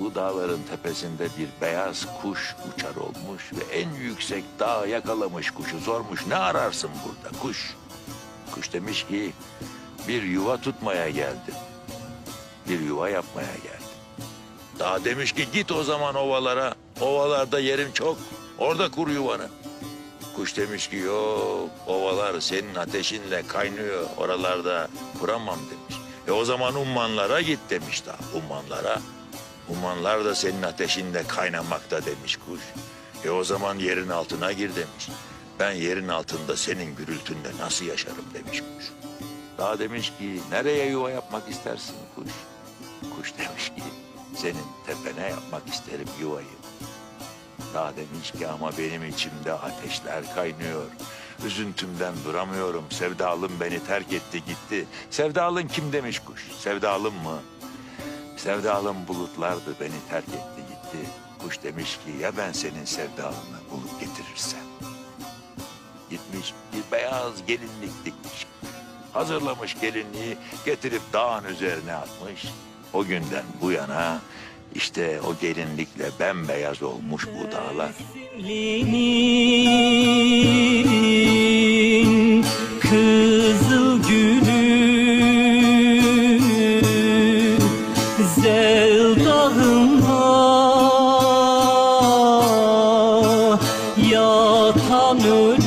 bu dağların tepesinde bir beyaz kuş uçar olmuş ve en yüksek dağ yakalamış kuşu sormuş ne ararsın burada kuş? Kuş demiş ki bir yuva tutmaya geldim. Bir yuva yapmaya geldim. Dağ demiş ki git o zaman ovalara. Ovalarda yerim çok. Orada kur yuvanı. Kuş demiş ki yok ovalar senin ateşinle kaynıyor. Oralarda kuramam demiş. E o zaman ummanlara git demiş dağ. Ummanlara. Ummanlar da senin ateşinde kaynamakta demiş kuş. E o zaman yerin altına gir demiş. Ben yerin altında senin gürültünde nasıl yaşarım demiş kuş. Dağ demiş ki nereye yuva yapmak istersin kuş? Kuş demiş ki senin tepene yapmak isterim yuvayı. Dağ demiş ki ama benim içimde ateşler kaynıyor. Üzüntümden duramıyorum. Sevdalım beni terk etti gitti. Sevdalın kim demiş kuş? Sevdalım mı? Sevdalım bulutlardı beni terk etti gitti. Kuş demiş ki ya ben senin sevdalını bulup getirirsem. Gitmiş bir beyaz gelinlik dikmiş. Hazırlamış gelinliği getirip dağın üzerine atmış. O günden bu yana işte o gelinlikle bembeyaz olmuş bu dağlar. güzel dağıma Yatan ölüm.